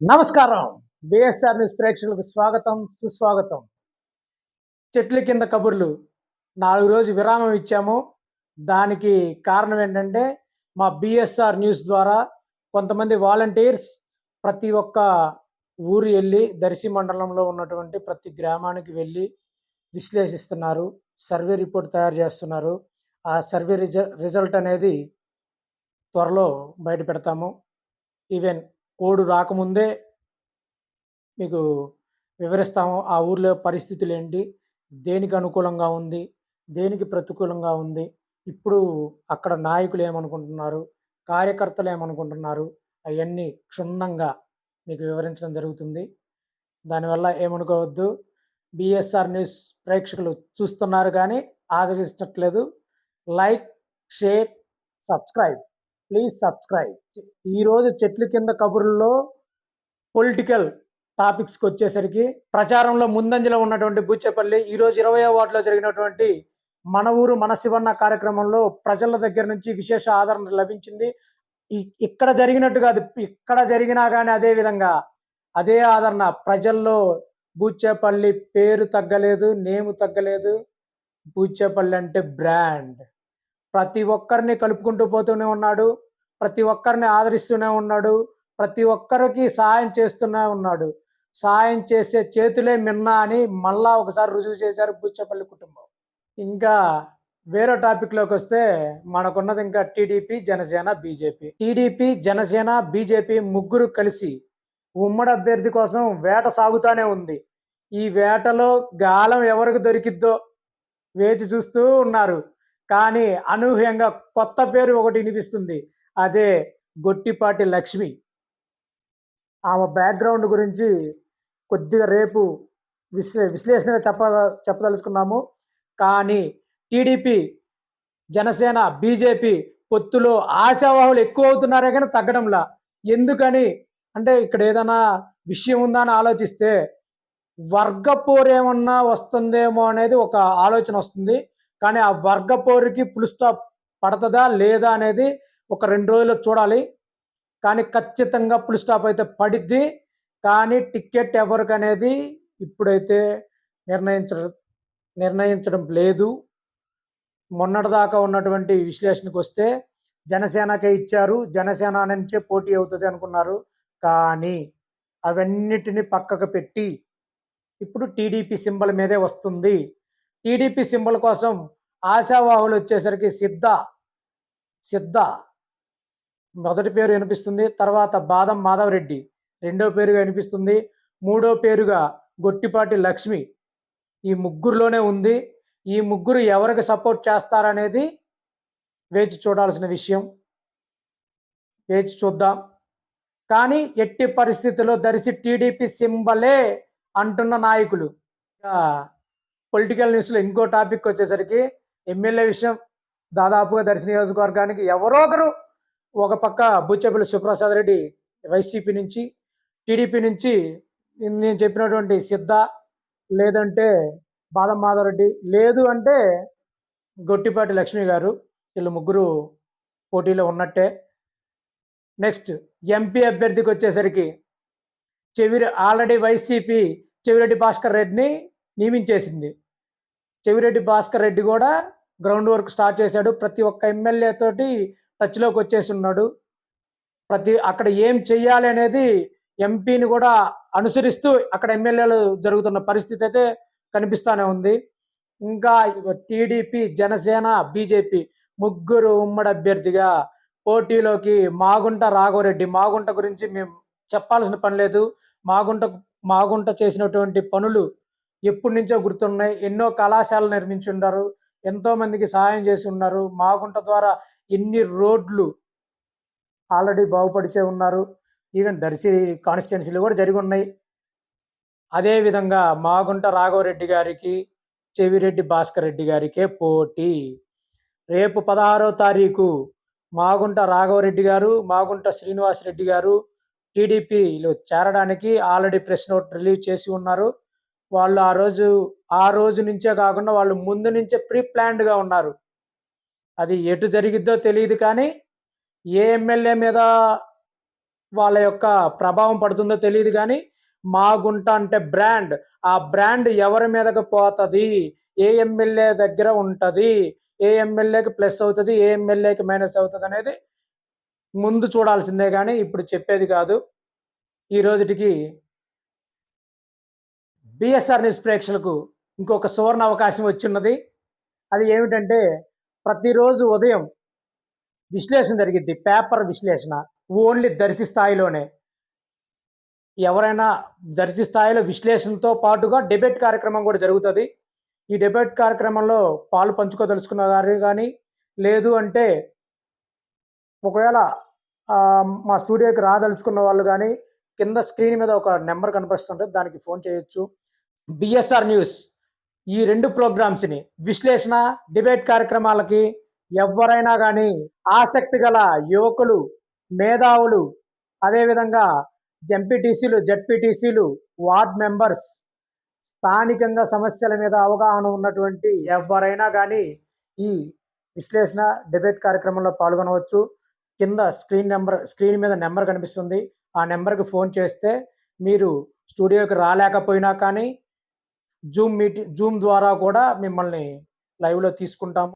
నమస్కారం. BSR news ప్రేక్షకులకు స్వాగతం సుస్వాగతం. చెట్ల కింద కబుర్లు. నాలుగు రోజు విరామం ఇచ్చాము. దానికి కారణం ఏంటంటే మా బిఎస్ఆర్ న్యూస్ ద్వారా కొంతమంది వాలంటీర్స్ ప్రతి ఒక్క ఊరు వెళ్ళి దర్శి మండలంలో ఉన్నటువంటి ప్రతి గ్రామానికి వెళ్ళి విశ్లేషిస్తున్నారు. సర్వే రిపోర్ట్ తయారు చేస్తున్నారు. ఆ సర్వే రిజ రిజల్ట్ అనేది త్వరలో బయట పెడతాము. ఈవెన్ కోడ్ రాకముందే మీకు వివరిస్తాము ఆ ఊర్లో పరిస్థితులు ఏంటి దేనికి అనుకూలంగా ఉంది దేనికి ప్రతికూలంగా ఉంది ఇప్పుడు అక్కడ నాయకులు ఏమనుకుంటున్నారు కార్యకర్తలు ఏమనుకుంటున్నారు అవన్నీ క్షుణ్ణంగా మీకు వివరించడం జరుగుతుంది. దానివల్ల ఏమనుకోవద్దు బిఎస్ఆర్ న్యూస్ ప్రేక్షకులు చూస్తున్నారు కానీ ఆదరించట్లేదు. Like share subscribe. Please subscribe. ఈరోజు చెట్లు కింద కబుర్లలో పొలిటికల్ టాపిక్స్కి వచ్చేసరికి ప్రచారంలో ముందంజలో ఉన్నటువంటి బూచేపల్లి ఈరోజు ఇరవై వార్డులో జరిగినటువంటి మన ఊరు మన శివన్న కార్యక్రమంలో ప్రజల దగ్గర నుంచి విశేష ఆదరణ లభించింది. ఇక్కడ జరిగినట్టు కాదు ఇక్కడ జరిగినా కానీ అదే విధంగా అదే ఆదరణ. ప్రజల్లో బూచేపల్లి పేరు తగ్గలేదు నేము తగ్గలేదు. బూచేపల్లి అంటే బ్రాండ్. ప్రతి ఒక్కరిని కలుపుకుంటూ పోతూనే ఉన్నాడు ప్రతి ఒక్కరిని ఆదరిస్తూనే ఉన్నాడు ప్రతి ఒక్కరికి సహాయం చేస్తూనే ఉన్నాడు. సహాయం చేసే చేతులే మిన్నా అని మళ్ళా ఒకసారి రుజువు చేశారు బుచ్చపల్లి కుటుంబం. ఇంకా వేరే టాపిక్లోకి వస్తే మనకున్నది ఇంకా TDP Janasena BJP. TDP Janasena BJP ముగ్గురు కలిసి ఉమ్మడి అభ్యర్థి కోసం వేట సాగుతానే ఉంది. ఈ వేటలో గాలం ఎవరికి దొరికిద్దో వేచి చూస్తూ ఉన్నారు. కానీ అనూహ్యంగా కొత్త పేరు ఒకటి వినిపిస్తుంది. అదే గొట్టిపాటి లక్ష్మి. ఆమె బ్యాక్గ్రౌండ్ గురించి కొద్దిగా రేపు విశ్లే విశ్లేషణగా చెప్ప చెప్పదలుచుకున్నాము. కానీ టీడీపీ జనసేన బీజేపీ పొత్తులో ఆశావాహులు ఎక్కువ అవుతున్నారే కానీ తగ్గడంలా. ఎందుకని? అంటే ఇక్కడ ఏదైనా విషయం ఉందా అని ఆలోచిస్తే వర్గపోరేమన్నా వస్తుందేమో అనేది ఒక ఆలోచన వస్తుంది. కానీ ఆ వర్గపోరుకి పుల్ స్టాప్ పడుతుందా లేదా అనేది ఒక రెండు రోజుల్లో చూడాలి. కానీ ఖచ్చితంగా పుల్ స్టాప్ అయితే పడిద్ది. కానీ టికెట్ ఎవరికి అనేది ఇప్పుడైతే నిర్ణయించడం నిర్ణయించడం లేదు. మొన్నటిదాకా ఉన్నటువంటి విశ్లేషణకు వస్తే జనసేనకే ఇచ్చారు. జనసేన నుంచే పోటీ అవుతుంది అనుకున్నారు. కానీ అవన్నిటిని పక్కకు పెట్టి ఇప్పుడు టీడీపీ సింబల్ మీదే వస్తుంది. టీడీపీ సింబల్ కోసం ఆశావాహులు వచ్చేసరికి సిద్ధ సిద్ధ. మొదటి పేరు వినిపిస్తుంది తర్వాత బాదం మాధవరెడ్డి. రెండో పేరుగా వినిపిస్తుంది మూడో పేరుగా గొట్టిపాటి లక్ష్మి. ఈ ముగ్గురులోనే ఉంది. ఈ ముగ్గురు ఎవరికి సపోర్ట్ చేస్తారనేది వేచి చూడాల్సిన విషయం. వేచి చూద్దాం. కానీ ఎట్టి పరిస్థితుల్లో దరిసి టీడీపీ సింబలే అంటున్న నాయకులు. పొలిటికల్ న్యూస్లో ఇంకో టాపిక్ వచ్చేసరికి ఎమ్మెల్యే విషయం దాదాపుగా దర్శన నియోజకవర్గానికి ఎవరో ఒకరు ఒక పక్క బుచ్చెపల్లి సుప్రసాద్ రెడ్డి వైసీపీ నుంచి టీడీపీ నుంచి నేను చెప్పినటువంటి సిద్ధ లేదంటే బాదం మాధవరెడ్డి లేదు అంటే గొట్టిపాటి లక్ష్మి గారు వీళ్ళు ముగ్గురు పోటీలో ఉన్నట్టే. నెక్స్ట్ ఎంపీ అభ్యర్థికి వచ్చేసరికి చెవిరి ఆల్రెడీ వైసీపీ చెవిరెడ్డి భాస్కర్ రెడ్డిని నియమించేసింది. చెవిరెడ్డి భాస్కర్ రెడ్డి కూడా గ్రౌండ్ వర్క్ స్టార్ట్ చేశాడు. ప్రతి ఒక్క ఎమ్మెల్యే తోటి టచ్లోకి వచ్చేసి ఉన్నాడు. ప్రతి అక్కడ ఏం చెయ్యాలి అనేది ఎంపీని కూడా అనుసరిస్తూ అక్కడ ఎమ్మెల్యేలు జరుగుతున్న పరిస్థితి అయితే కనిపిస్తూనే ఉంది. ఇంకా టీడీపీ జనసేన బీజేపీ ముగ్గురు ఉమ్మడి అభ్యర్థిగా పోటీలోకి మాగుంట రాఘవరెడ్డి. మాగుంట గురించి మేము చెప్పాల్సిన పని లేదు. మాగుంట మాగుంట చేసినటువంటి పనులు ఎప్పటి నుంచో గుర్తున్నాయి. ఎన్నో కళాశాలలు నిర్మించి ఉన్నారు. ఎంతో మందికి సహాయం చేసి ఉన్నారు. మాగుంట ద్వారా ఎన్ని రోడ్లు ఆల్రెడీ బాగుపడిచే ఉన్నారు. ఈవెన్ దర్శి కాన్స్టిట్యున్సీలు కూడా జరిగి ఉన్నాయి. అదేవిధంగా మాగుంట రాఘవరెడ్డి గారికి చెవిరెడ్డి భాస్కర్ రెడ్డి గారికే పోటీ. రేపు పదహారో తారీఖు మాగుంట రాఘవరెడ్డి గారు మాగుంట శ్రీనివాస్ రెడ్డి గారు టీడీపీలో చేరడానికి ఆల్రెడీ ప్రెస్ నోట్ రిలీజ్ చేసి ఉన్నారు. వాళ్ళు ఆ రోజు ఆ రోజు నుంచే కాకుండా వాళ్ళు ముందు నుంచే ప్రీ ప్లాన్డ్గా ఉన్నారు. అది ఎటు జరిగిద్దో తెలియదు కానీ ఏ ఎమ్మెల్యే మీద వాళ్ళ యొక్క ప్రభావం పడుతుందో తెలియదు కానీ మా గుంట అంటే బ్రాండ్ ఆ బ్రాండ్ ఎవరి మీదకి పోతుంది? ఏ ఎమ్మెల్యే దగ్గర ఉంటుంది? ఏ ఎమ్మెల్యేకి ప్లస్ అవుతుంది? ఏ ఎమ్మెల్యేకి మైనస్ అవుతుంది అనేది ముందు చూడాల్సిందే కానీ ఇప్పుడు చెప్పేది కాదు. ఈ రోజుటికి బిఎస్ఆర్ న్యూస్ ప్రేక్షకులకు ఇంకొక సువర్ణ అవకాశం వచ్చిన్నది. అది ఏమిటంటే ప్రతిరోజు ఉదయం విశ్లేషణ జరిగింది పేపర్ విశ్లేషణ ఓన్లీ దర్శి స్థాయిలోనే. ఎవరైనా దర్శి స్థాయిలో విశ్లేషణతో పాటుగా డిబేట్ కార్యక్రమం కూడా జరుగుతుంది. ఈ డిబేట్ కార్యక్రమంలో పాలు పంచుకోదలుచుకున్న వారు కానీ లేదు అంటే ఒకవేళ మా స్టూడియోకి రాదలుచుకున్న వాళ్ళు కానీ కింద స్క్రీన్ మీద ఒక నెంబర్ కనిపిస్తుంటే దానికి ఫోన్ చేయొచ్చు. బిఎస్ఆర్ న్యూస్ ఈ రెండు ప్రోగ్రామ్స్ని విశ్లేషణ డిబేట్ కార్యక్రమాలకి ఎవరైనా కానీ ఆసక్తి గల యువకులు మేధావులు అదేవిధంగా ఎంపీటీసీలు జడ్పీటీసీలు వార్డ్ మెంబర్స్ స్థానికంగా సమస్యల మీద అవగాహన ఉన్నటువంటి ఎవరైనా కానీ ఈ విశ్లేషణ డిబేట్ కార్యక్రమంలో పాల్గొనవచ్చు. కింద స్క్రీన్ నెంబర్ స్క్రీన్ మీద నెంబర్ కనిపిస్తుంది. ఆ నెంబర్కి ఫోన్ చేస్తే మీరు స్టూడియోకి రాలేకపోయినా కానీ జూమ్ మీటింగ్ జూమ్ ద్వారా కూడా మిమ్మల్ని లైవ్లో తీసుకుంటాము.